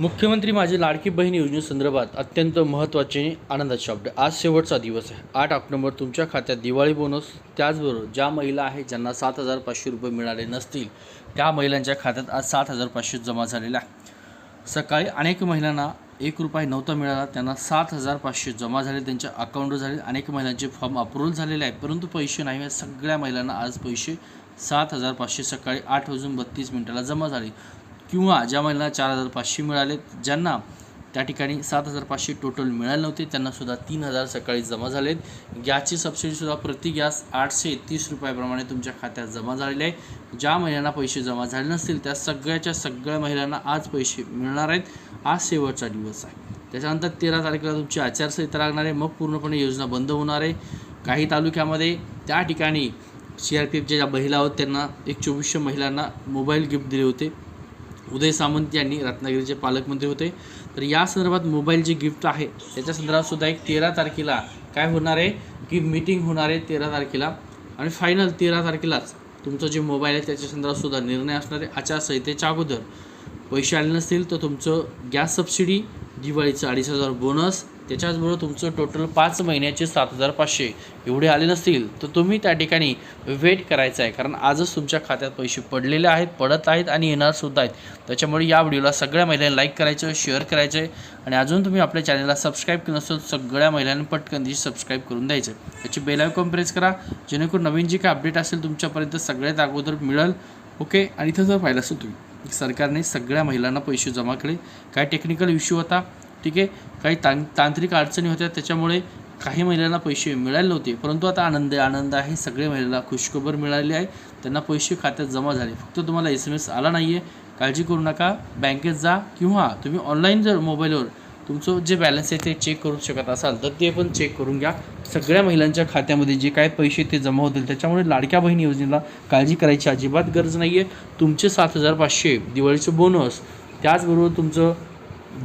मुख्यमंत्री माझी लाडकी बहीण योजनेसंदर्भात अत्यंत महत्त्वाचे आनंदाचे शब्द. आज शेवटचा दिवस आहे. आठ ऑक्टोबर तुमच्या खात्यात दिवाळी बोनस त्याचबरोबर ज्या महिला आहेत ज्यांना सात हजार पाचशे रुपये मिळाले नसतील त्या महिलांच्या खात्यात आज सात हजार पाचशे जमा झालेला आहे. सकाळी अनेक महिलांना एक रुपये नव्हता मिळाला. त्यांना सात हजार पाचशे जमा झाले. त्यांच्या अकाउंटवर झाले अनेक महिलांचे फॉर्म अप्रूव्हल झालेले आहेत. परंतु पैसे नाही या सगळ्या महिलांना आज पैसे सात हजार पाचशे सकाळी आठ वाजून बत्तीस मिनिटाला जमा झाले. किंवा ज्या महिलांना चार हजार पाचशे मिळाले ज्यांना त्या ठिकाणी सात हजार पाचशे टोटल मिळाले नव्हते त्यांनासुद्धा तीन हजार सकाळी जमा झालेत. गॅसची सबसिडीसुद्धा प्रति गॅस आठशे तीस रुपयाप्रमाणे तुमच्या खात्यात जमा झालेले आहे. ज्या महिलांना पैसे जमा झाले नसतील त्या सगळ्याच्या सगळ्या महिलांना आज पैसे मिळणार आहेत. आज शेवटचा दिवस आहे. त्याच्यानंतर तेरा तारखेला तुमची आचारसंहिता लागणार आहे. मग पूर्णपणे योजना बंद होणार आहे. काही तालुक्यामध्ये त्या ठिकाणी सी आर पी एफच्या ज्या महिला आहोत त्यांना एक चोवीसशे महिलांना मोबाईल गिफ्ट दिले होते. उदय सामंत यांनी रत्नागिरीचे पालकमंत्री होते. तर या संदर्भात मोबाईल जे गिफ्ट आहे त्याच्या संदर्भात सुद्धा एक तेरा तारखेला काय होणार आहे? की मीटिंग होणार आहे तेरा तारखेला. आणि फायनल तेरा तारखेलाच तुमचं जे मोबाईल आहे त्याच्या संदर्भात सुद्धा निर्णय असणार आहे आचारसंहितेच्या अगोदर. पैसे आले नसतील तर तुमचं गॅस सबसिडी दिवाळीचं अडीच हजार बोनस त्याच्याचबरोबर तुमचं टोटल पाच महिन्याचे सात हजार पाचशे. एवढे आले नसतील तर तुम्ही त्या ठिकाणी वेट करायचं आहे. कारण आजच तुमच्या खात्यात पैसे पडलेले आहेत पडत आहेत आणि येणारसुद्धा आहेत. त्याच्यामुळे या व्हिडिओला सगळ्या महिलांनी लाईक करायचं शेअर करायचं आहे. आणि अजून तुम्ही आपल्या चॅनलला सबस्क्राईब केलं नसेल सगळ्या महिलांनी पटकन त्याची सबस्क्राईब करून द्यायचं त्याची बेल आयकॉन प्रेस करा. जेणेकरून नवीन जी काय अपडेट असेल तुमच्यापर्यंत सगळ्यात अगोदर मिळेल. ओके आणि इथं जर पाहिलं असेल तुम्ही. सरकारने सगळ्या महिलांना पैसे जमा केले. काय टेक्निकल इश्यू होता? ठीक आहे. काही तां तांत्रिक अडचणी होत्या. त्याच्यामुळे काही महिलांना पैसे मिळाले नव्हते. परंतु आता आनंद आहे आनंद आहे. सगळे महिलांना खुशखबर मिळाली आहे. त्यांना पैसे खात्यात जमा झाले. फक्त तुम्हाला एस एम एस आला नाही आहे काळजी करू नका. बँकेत जा किंवा तुम्ही ऑनलाईन जर मोबाईलवर तुमचं जे बॅलन्स आहे ते चेक करू शकत असाल तर ते पण चेक करून घ्या. सगळ्या महिलांच्या खात्यामध्ये जे काय पैसे ते जमा होतील त्याच्यामुळे लाडक्या बहीण योजनेला काळजी करायची अजिबात गरज नाही आहे तुमचे सात हजार पाचशे दिवाळीचे बोनस त्याचबरोबर तुमचं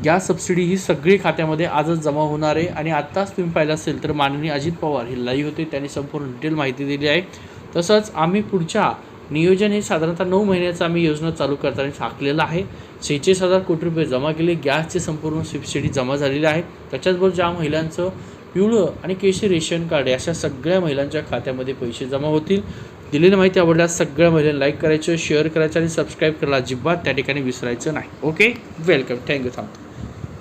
गॅस सबसिडी ही सगळी खात्यामध्ये आजच जमा होणार आहे. आणि आत्ताच तुम्ही पाहिलं असेल तर माननीय अजित पवार हे लाईव्ह होते त्यांनी संपूर्ण डिटेल माहिती दिली आहे. तसंच आम्ही पुढच्या नियोजन हे साधारणतः नऊ महिन्याचं आम्ही योजना चालू करताना टाकलेलं आहे. सेहेचाळीस हजार कोटी रुपये जमा केले. गॅसचे संपूर्ण सबसिडी जमा झालेली आहे. त्याच्याचबरोबर ज्या महिलांचं पिवळं आणि केशी रेशन कार्ड अशा सगळ्या महिलांच्या खात्यामध्ये पैसे जमा होतील. दिलेली माहिती आवडल्यास सगळ्या महिलांना लाईक करायचं शेअर करायचं आणि सबस्क्राईब करायला अजिबात त्या ठिकाणी विसरायचं नाही. ओके वेलकम थँक्यू थांबतो